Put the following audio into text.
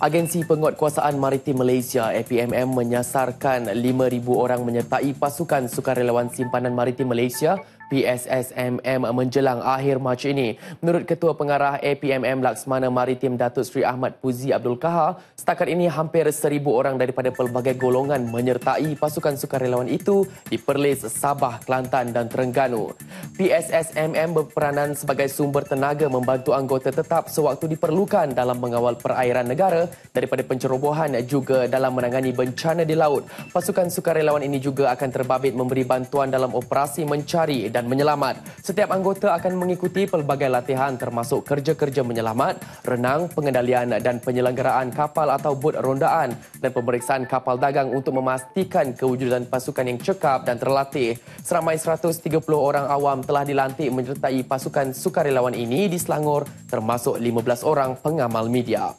Agensi Penguatkuasaan Maritim Malaysia APMM menyasarkan 5,000 orang menyertai pasukan sukarelawan simpanan maritim Malaysia PSSMM menjelang akhir Mac ini. Menurut Ketua Pengarah APMM Laksmana Maritim Datuk Seri Ahmad Puzi Abdul Kahar, setakat ini hampir seribu orang daripada pelbagai golongan menyertai pasukan sukarelawan itu di Perlis, Sabah, Kelantan dan Terengganu. PSSMM berperanan sebagai sumber tenaga membantu anggota tetap sewaktu diperlukan dalam mengawal perairan negara daripada pencerobohan juga dalam menangani bencana di laut. Pasukan sukarelawan ini juga akan terbabit memberi bantuan dalam operasi mencari dan menyelamat. Setiap anggota akan mengikuti pelbagai latihan termasuk kerja-kerja menyelamat, renang, pengendalian dan penyelenggaraan kapal atau bot rondaan dan pemeriksaan kapal dagang untuk memastikan kewujudan pasukan yang cekap dan terlatih. Seramai 130 orang awam telah dilantik menyertai pasukan sukarelawan ini di Selangor termasuk 15 orang pengamal media.